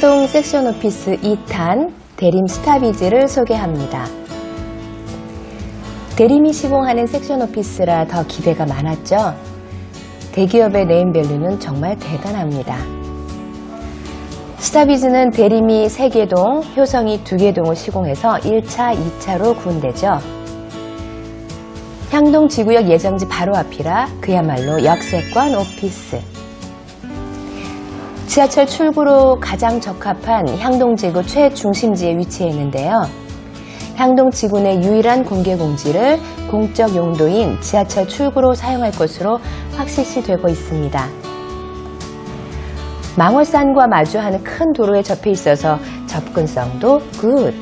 향동 섹션 오피스 2탄 대림 스타비즈를 소개합니다. 대림이 시공하는 섹션 오피스라 더 기대가 많았죠. 대기업의 네임밸류는 정말 대단합니다. 스타비즈는 대림이 3개동, 효성이 2개동을 시공해서 1차, 2차로 구분되죠. 향동 지구역 예정지 바로 앞이라 그야말로 역세권 오피스. 지하철 출구로 가장 적합한 향동지구 최중심지에 위치해 있는데요. 향동지구 내 유일한 공개 공지를 공적 용도인 지하철 출구로 사용할 것으로 확실시 되고 있습니다. 망월산과 마주하는 큰 도로에 접해 있어서 접근성도 굿.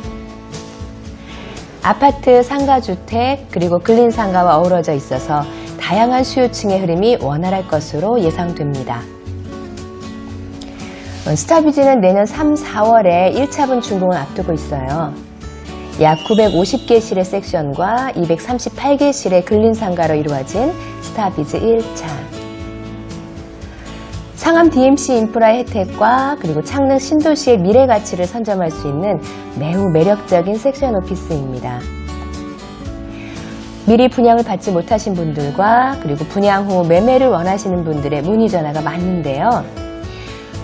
아파트, 상가주택, 그리고 근린상가와 어우러져 있어서 다양한 수요층의 흐름이 원활할 것으로 예상됩니다. 스타비즈는 내년 3, 4월에 1차분 준공을 앞두고 있어요. 약 950개 실의 섹션과 238개 실의 근린상가로 이루어진 스타비즈 1차. 상암 DMC 인프라의 혜택과 그리고 창릉 신도시의 미래 가치를 선점할 수 있는 매우 매력적인 섹션 오피스입니다. 미리 분양을 받지 못하신 분들과 그리고 분양 후 매매를 원하시는 분들의 문의 전화가 많은데요.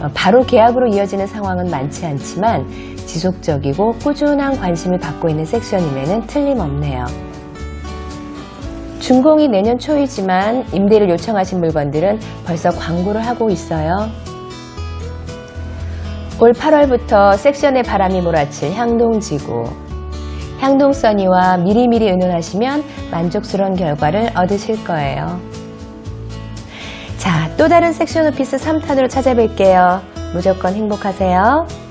어, 바로 계약으로 이어지는 상황은 많지 않지만 지속적이고 꾸준한 관심을 받고 있는 섹션임에는 틀림없네요. 준공이 내년 초이지만 임대를 요청하신 물건들은 벌써 광고를 하고 있어요. 올 8월부터 섹션의 바람이 몰아칠 향동지구. 향동써니와 미리미리 의논하시면 만족스러운 결과를 얻으실 거예요. 자, 또 다른 섹션 오피스 3탄으로 찾아뵐게요. 무조건 행복하세요.